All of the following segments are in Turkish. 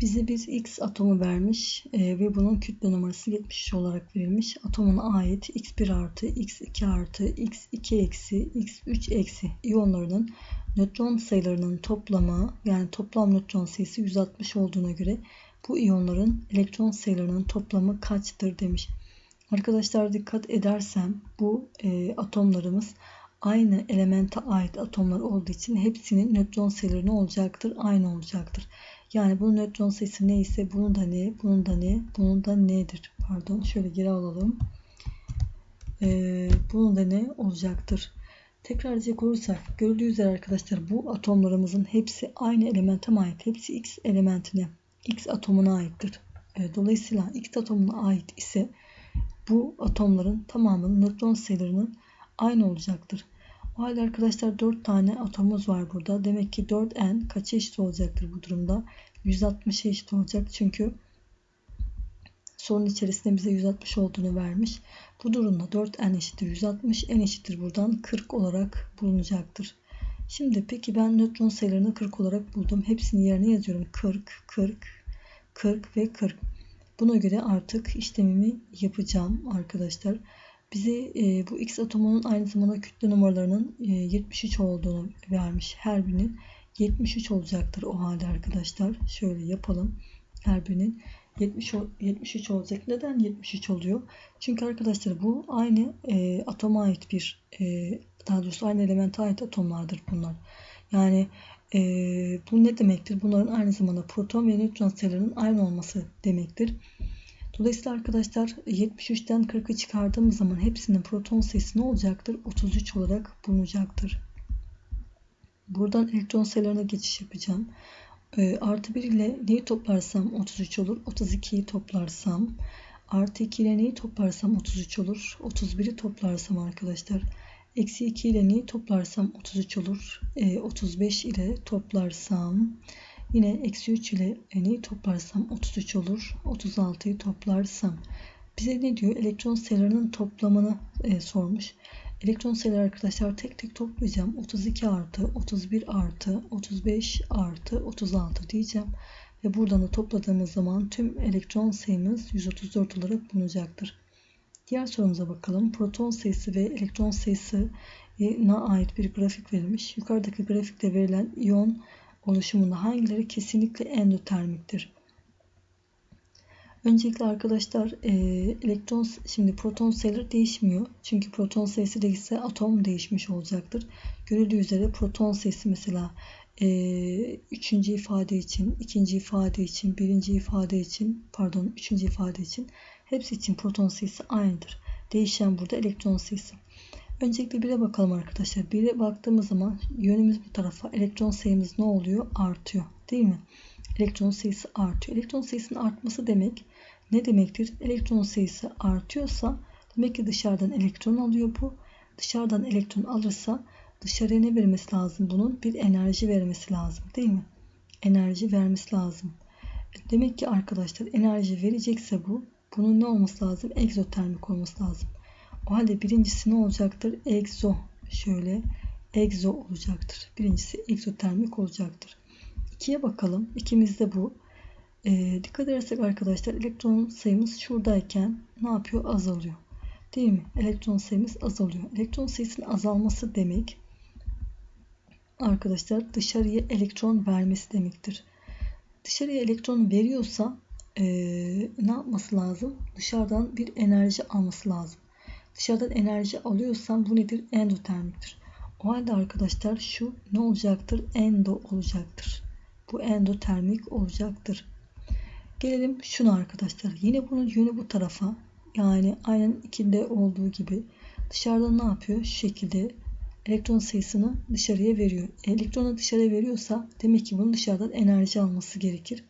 Bize bir X atomu vermiş e, ve bunun kütle numarası 73 olarak verilmiş. Atomuna ait X1 artı, X2 artı, X2 eksi, X3 eksi iyonlarının nötron sayılarının toplamı yani toplam nötron sayısı 160 olduğuna göre bu iyonların elektron sayılarının toplamı kaçtır demiş. Arkadaşlar dikkat edersem bu e, atomlarımız aynı elemente ait atomlar olduğu için hepsinin nötron sayıları ne olacaktır? Aynı olacaktır. Yani bu nötron sayısı neyse bunun da ne, bunun da ne, bunun da nedir? Pardon şöyle geri alalım. Ee, bunun da ne olacaktır? Tekrar edecek olursak görüldüğü üzere arkadaşlar bu atomlarımızın hepsi aynı elemente ait. Hepsi X elementine, X atomuna aittir. Ee, dolayısıyla X atomuna ait ise bu atomların tamamının nötron sayılarının aynı olacaktır. O halde arkadaşlar 4 tane atomumuz var burada. Demek ki 4n kaça eşit olacaktır bu durumda? 160'a eşit olacak. Çünkü sorun içerisinde bize 160 olduğunu vermiş. Bu durumda 4n eşittir 160. n eşittir buradan 40 olarak bulunacaktır. Şimdi peki ben nötron sayılarını 40 olarak buldum. Hepsini yerine yazıyorum. 40, 40, 40 ve 40. Buna göre artık işlemimi yapacağım arkadaşlar. Bize e, bu X atomunun aynı zamanda kütle numaralarının e, 73 olduğunu vermiş. Her birinin 73 olacaktır o halde arkadaşlar. Şöyle yapalım. Her birinin 70 73 olacak. Neden 73 oluyor? Çünkü arkadaşlar bu aynı e, atoma ait bir e, daha doğrusu aynı elemente ait atomlardır bunlar. Yani e, bu ne demektir? Bunların aynı zamanda proton ve nötron sayılarının aynı olması demektir. Dolayısıyla arkadaşlar 73'ten 40'ı çıkardığımız zaman hepsinin proton sayısı ne olacaktır? 33 olarak bulunacaktır. Buradan elektron sayılarına geçiş yapacağım. E, artı 1 ile neyi toplarsam 33 olur. 32'yi toplarsam artı 2 ile neyi toplarsam 33 olur. 31'i toplarsam arkadaşlar eksi 2 ile neyi toplarsam 33 olur. E, 35 ile toplarsam Yine eksi 3 ile neyi toplarsam 33 olur. 36'yı toplarsam. Bize ne diyor? Elektron sayılarının toplamını e, sormuş. Elektron sayıları arkadaşlar tek tek toplayacağım. 32 artı, 31 artı, 35 artı, 36 diyeceğim. Ve buradan da topladığımız zaman tüm elektron sayımız 134 olarak bulunacaktır. Diğer sorumuza bakalım. Proton sayısı ve elektron sayısı na ait bir grafik verilmiş. Yukarıdaki grafikte verilen iyon oluşumunda hangileri kesinlikle endotermiktir? Öncelikle arkadaşlar e, elektron şimdi proton sayıları değişmiyor. Çünkü proton sayısı değişse atom değişmiş olacaktır. Görüldüğü üzere proton sayısı mesela e, üçüncü ifade için, ikinci ifade için, birinci ifade için, pardon üçüncü ifade için hepsi için proton sayısı aynıdır. Değişen burada elektron sayısı. Öncelikle 1'e bakalım arkadaşlar. 1'e baktığımız zaman yönümüz bu tarafa. Elektron sayımız ne oluyor? Artıyor. Değil mi? Elektron sayısı artıyor. Elektron sayısının artması demek ne demektir? Elektron sayısı artıyorsa demek ki dışarıdan elektron alıyor bu. Dışarıdan elektron alırsa dışarıya ne vermesi lazım? Bunun bir enerji vermesi lazım. Değil mi? Enerji vermesi lazım. Demek ki arkadaşlar enerji verecekse bu bunun ne olması lazım? Egzotermik olması lazım. O halde birincisi ne olacaktır? Egzo. Şöyle egzo olacaktır. Birincisi egzotermik olacaktır. İkiye bakalım. İkimiz de bu. E, dikkat edersek arkadaşlar elektron sayımız şuradayken ne yapıyor? Azalıyor. Değil mi? Elektron sayımız azalıyor. Elektron sayısının azalması demek arkadaşlar dışarıya elektron vermesi demektir. Dışarıya elektron veriyorsa e, ne yapması lazım? Dışarıdan bir enerji alması lazım dışarıdan enerji alıyorsam bu nedir? Endotermiktir. O halde arkadaşlar şu ne olacaktır? Endo olacaktır. Bu endotermik olacaktır. Gelelim şuna arkadaşlar. Yine bunun yönü bu tarafa. Yani aynen ikinde olduğu gibi dışarıdan ne yapıyor? Şu şekilde elektron sayısını dışarıya veriyor. Elektronu dışarıya veriyorsa demek ki bunun dışarıdan enerji alması gerekir.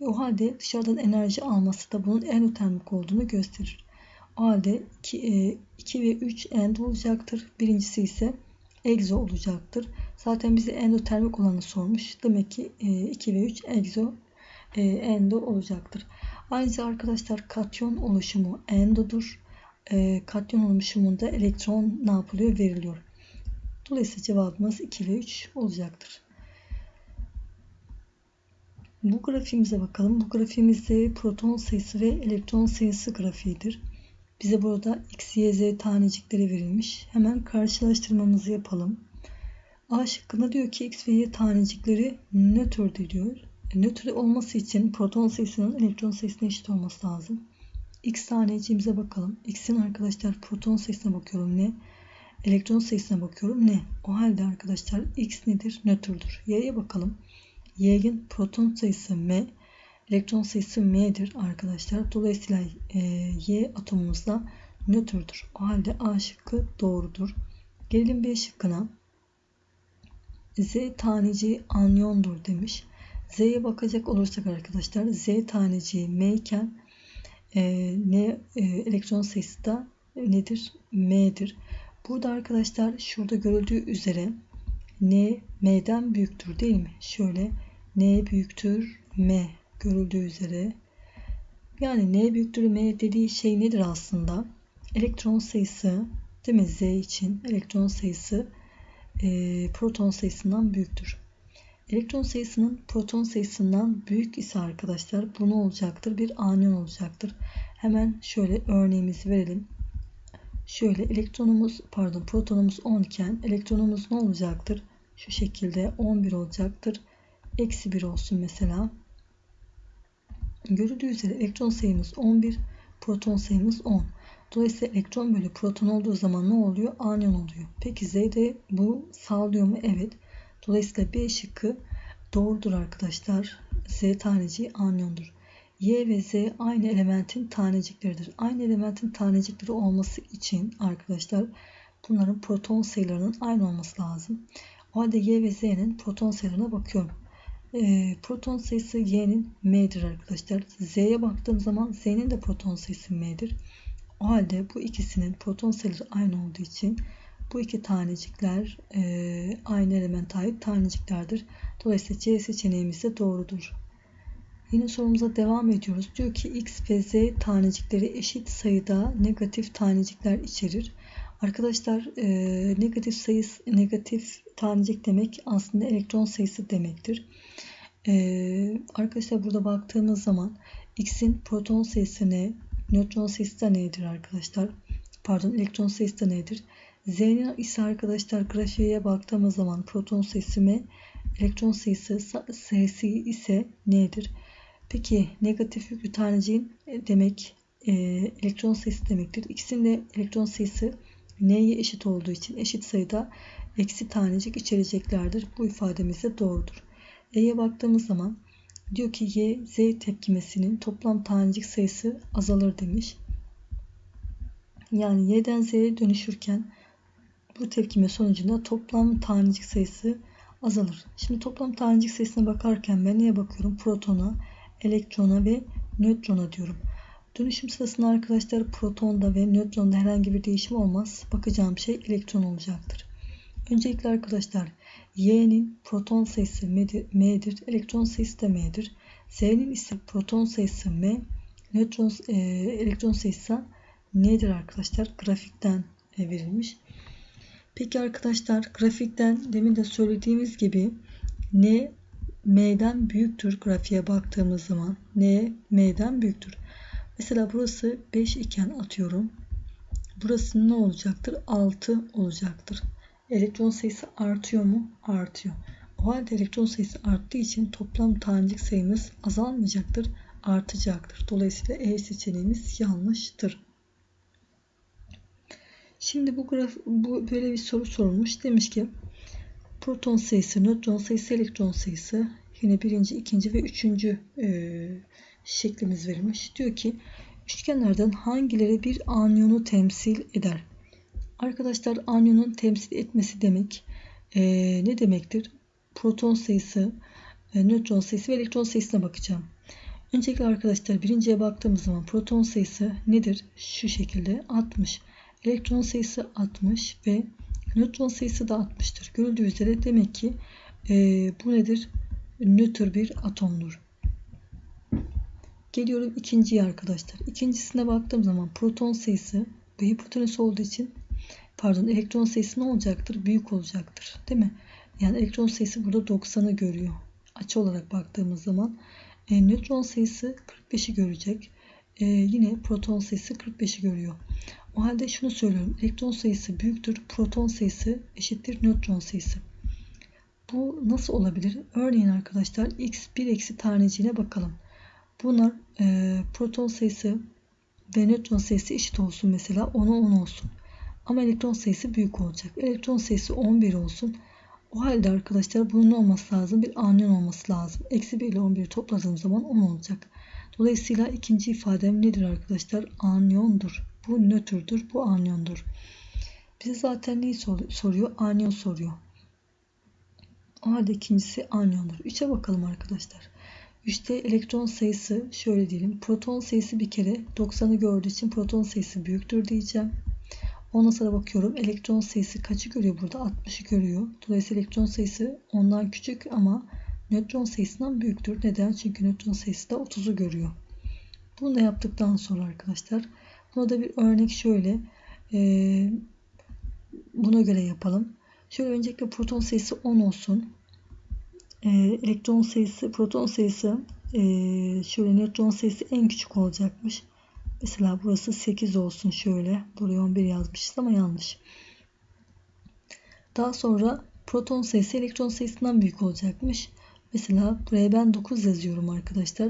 E o halde dışarıdan enerji alması da bunun endotermik olduğunu gösterir. O halde 2, 2 e, ve 3 end olacaktır. Birincisi ise egzo olacaktır. Zaten bize endotermik olanı sormuş. Demek ki 2 e, ve 3 egzo e, endo olacaktır. Ayrıca arkadaşlar katyon oluşumu endodur. Katyon oluşumunda elektron ne yapılıyor? Veriliyor. Dolayısıyla cevabımız 2 ve 3 olacaktır. Bu grafiğimize bakalım. Bu grafiğimizde proton sayısı ve elektron sayısı grafiğidir. Bize burada x, y, z tanecikleri verilmiş. Hemen karşılaştırmamızı yapalım. A şıkkında diyor ki x ve y tanecikleri nötrdür diyor. Nötr olması için proton sayısının elektron sayısına eşit olması lazım. X taneciğimize bakalım. X'in arkadaşlar proton sayısına bakıyorum ne? Elektron sayısına bakıyorum ne? O halde arkadaşlar X nedir? Nötrdür. Y'ye bakalım. Y'nin proton sayısı M, elektron sayısı M'dir arkadaşlar. Dolayısıyla e, Y atomumuz da nötrdür. O halde A şıkkı doğrudur. Gelelim B şıkkına. Z taneciği anyondur demiş. Z'ye bakacak olursak arkadaşlar Z taneciği M iken e, ne e, elektron sayısı da nedir? M'dir. Burada arkadaşlar şurada görüldüğü üzere N M'den büyüktür değil mi? Şöyle N büyüktür M görüldüğü üzere. Yani N büyüktür M dediği şey nedir aslında? Elektron sayısı değil mi? Z için elektron sayısı e, proton sayısından büyüktür. Elektron sayısının proton sayısından büyük ise arkadaşlar bu ne olacaktır? Bir anyon olacaktır. Hemen şöyle örneğimizi verelim. Şöyle elektronumuz pardon protonumuz 10 iken elektronumuz ne olacaktır? Şu şekilde 11 olacaktır. Eksi 1 olsun mesela. Görüldüğü üzere elektron sayımız 11, proton sayımız 10. Dolayısıyla elektron bölü proton olduğu zaman ne oluyor? Anyon oluyor. Peki Z'de bu sağlıyor mu? Evet. Dolayısıyla B şıkkı doğrudur arkadaşlar. Z taneciği anyondur. Y ve Z aynı elementin tanecikleridir. Aynı elementin tanecikleri olması için arkadaşlar bunların proton sayılarının aynı olması lazım. O halde Y ve Z'nin proton sayılarına bakıyorum. E, proton sayısı Y'nin M'dir arkadaşlar. Z'ye baktığım zaman Z'nin de proton sayısı M'dir. O halde bu ikisinin proton sayıları aynı olduğu için bu iki tanecikler e, aynı element ait taneciklerdir. Dolayısıyla C seçeneğimiz de doğrudur. Yine sorumuza devam ediyoruz. Diyor ki X ve Z tanecikleri eşit sayıda negatif tanecikler içerir. Arkadaşlar e, negatif sayısı negatif tanecik demek aslında elektron sayısı demektir. E, arkadaşlar burada baktığımız zaman X'in proton sayısı ne? Nötron sayısı da nedir arkadaşlar? Pardon elektron sayısı da nedir? Z'nin ise arkadaşlar grafiğe baktığımız zaman proton sayısı M, elektron sayısı S'si ise nedir? Peki negatif yüklü taneciğin e, demek e, elektron sayısı demektir. İkisinin de elektron sayısı N'ye eşit olduğu için eşit sayıda eksi tanecik içereceklerdir. Bu ifademiz de doğrudur. E'ye baktığımız zaman diyor ki Y, Z tepkimesinin toplam tanecik sayısı azalır demiş. Yani Y'den Z'ye dönüşürken bu tepkime sonucunda toplam tanecik sayısı azalır. Şimdi toplam tanecik sayısına bakarken ben neye bakıyorum? Protona, elektrona ve nötrona diyorum. Dönüşüm sırasında arkadaşlar protonda ve nötronda herhangi bir değişim olmaz. Bakacağım şey elektron olacaktır. Öncelikle arkadaşlar Y'nin proton sayısı M'dir, elektron sayısı da M'dir. Z'nin ise proton sayısı M, nötron e, elektron sayısı N'dir arkadaşlar. Grafikten e, verilmiş. Peki arkadaşlar grafikten demin de söylediğimiz gibi N M'den büyüktür grafiğe baktığımız zaman. N M'den büyüktür. Mesela burası 5 iken atıyorum. Burası ne olacaktır? 6 olacaktır. Elektron sayısı artıyor mu? Artıyor. O halde elektron sayısı arttığı için toplam tanecik sayımız azalmayacaktır, artacaktır. Dolayısıyla E seçeneğimiz yanlıştır. Şimdi bu graf bu böyle bir soru sorulmuş. Demiş ki proton sayısı, nötron sayısı, elektron sayısı yine birinci, ikinci ve üçüncü e, şeklimiz verilmiş. Diyor ki üçgenlerden hangileri bir anyonu temsil eder? Arkadaşlar anyonun temsil etmesi demek e, ne demektir? Proton sayısı, e, nötron sayısı ve elektron sayısına bakacağım. Öncelikle arkadaşlar birinciye baktığımız zaman proton sayısı nedir? Şu şekilde 60. Elektron sayısı 60 ve nötron sayısı da 60'tır. Görüldüğü üzere demek ki e, bu nedir? Nötr bir atomdur. Geliyorum ikinciye arkadaşlar. İkincisine baktığım zaman proton sayısı bu hipotenüs olduğu için pardon elektron sayısı ne olacaktır? Büyük olacaktır. Değil mi? Yani elektron sayısı burada 90'ı görüyor. açı olarak baktığımız zaman e, nötron sayısı 45'i görecek. E, yine proton sayısı 45'i görüyor. O halde şunu söylüyorum. Elektron sayısı büyüktür. Proton sayısı eşittir nötron sayısı. Bu nasıl olabilir? Örneğin arkadaşlar x1 eksi taneciğine bakalım. Bunlar e, proton sayısı ve nötron sayısı eşit olsun mesela 10'a 10 olsun. Ama elektron sayısı büyük olacak. Elektron sayısı 11 olsun. O halde arkadaşlar bunun olması lazım. Bir anyon olması lazım. Eksi 1 ile 11'i topladığım zaman 10 olacak. Dolayısıyla ikinci ifadem nedir arkadaşlar? Anyondur. Bu nötrdür. Bu anyondur. Bize zaten neyi soruyor? Anyon soruyor. O halde ikincisi anyondur. 3'e bakalım arkadaşlar. 3'te elektron sayısı şöyle diyelim. Proton sayısı bir kere 90'ı gördüğü için proton sayısı büyüktür diyeceğim. Ondan sonra bakıyorum. Elektron sayısı kaçı görüyor burada? 60'ı görüyor. Dolayısıyla elektron sayısı ondan küçük ama nötron sayısından büyüktür. Neden? Çünkü nötron sayısı da 30'u görüyor. Bunu da yaptıktan sonra arkadaşlar buna da bir örnek şöyle e, buna göre yapalım. Şöyle öncelikle proton sayısı 10 olsun. E, elektron sayısı, proton sayısı e, şöyle nötron sayısı en küçük olacakmış. Mesela burası 8 olsun şöyle. Buraya 11 yazmışız ama yanlış. Daha sonra proton sayısı elektron sayısından büyük olacakmış. Mesela buraya ben 9 yazıyorum arkadaşlar.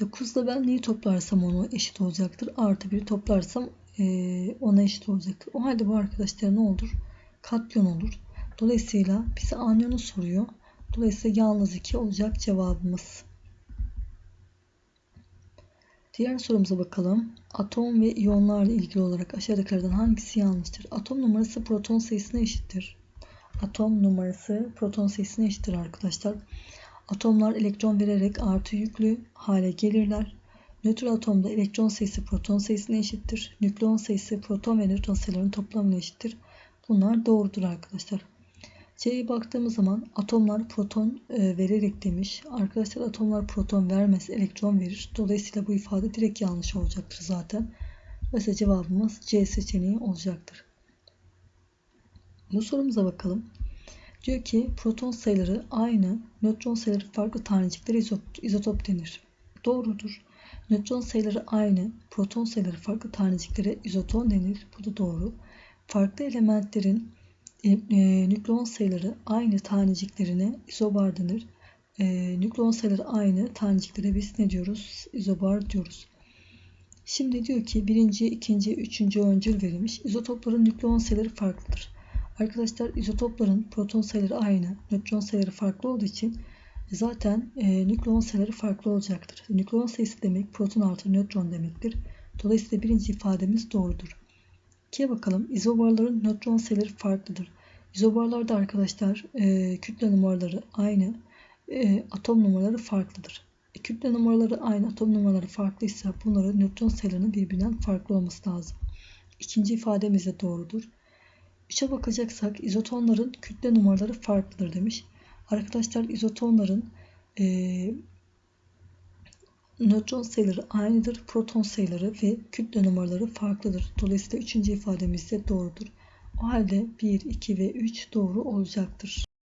9 da ben neyi toplarsam onu eşit olacaktır. Artı 1 toplarsam e, ona eşit olacaktır. O halde bu arkadaşlar ne olur? Katyon olur. Dolayısıyla bize anyonu soruyor. Dolayısıyla yalnız 2 olacak cevabımız. Diğer sorumuza bakalım. Atom ve iyonlarla ilgili olarak aşağıdakilerden hangisi yanlıştır? Atom numarası proton sayısına eşittir. Atom numarası proton sayısına eşittir arkadaşlar. Atomlar elektron vererek artı yüklü hale gelirler. Nötr atomda elektron sayısı proton sayısına eşittir. Nükleon sayısı proton ve nötron sayılarının toplamına eşittir. Bunlar doğrudur arkadaşlar. C'ye baktığımız zaman atomlar proton e, vererek demiş. Arkadaşlar atomlar proton vermez, elektron verir. Dolayısıyla bu ifade direkt yanlış olacaktır zaten. Mesela cevabımız C seçeneği olacaktır. Bu sorumuza bakalım. Diyor ki proton sayıları aynı, nötron sayıları farklı taneciklere izotop denir. Doğrudur. Nötron sayıları aynı, proton sayıları farklı taneciklere izoton denir. Bu da doğru. Farklı elementlerin e, e, nükleon sayıları aynı taneciklerine izobar denir. E, nükleon sayıları aynı taneciklere biz ne diyoruz? İzobar diyoruz. Şimdi diyor ki birinci, ikinci, üçüncü öncül verilmiş. İzotopların nükleon sayıları farklıdır. Arkadaşlar izotopların proton sayıları aynı, nötron sayıları farklı olduğu için zaten e, nükleon sayıları farklı olacaktır. Nükleon sayısı demek proton artı nötron demektir. Dolayısıyla birinci ifademiz doğrudur. 2'ye bakalım. İzobarların nötron sayıları farklıdır. İzobarlarda arkadaşlar e, kütle numaraları aynı, e, atom numaraları farklıdır. E, kütle numaraları aynı, atom numaraları farklıysa bunların nötron sayılarının birbirinden farklı olması lazım. İkinci ifademiz de doğrudur. 3'e bakacaksak izotonların kütle numaraları farklıdır demiş. Arkadaşlar izotonların e, nötron sayıları aynıdır. Proton sayıları ve kütle numaraları farklıdır. Dolayısıyla üçüncü ifademiz de doğrudur. O halde 1, 2 ve 3 doğru olacaktır.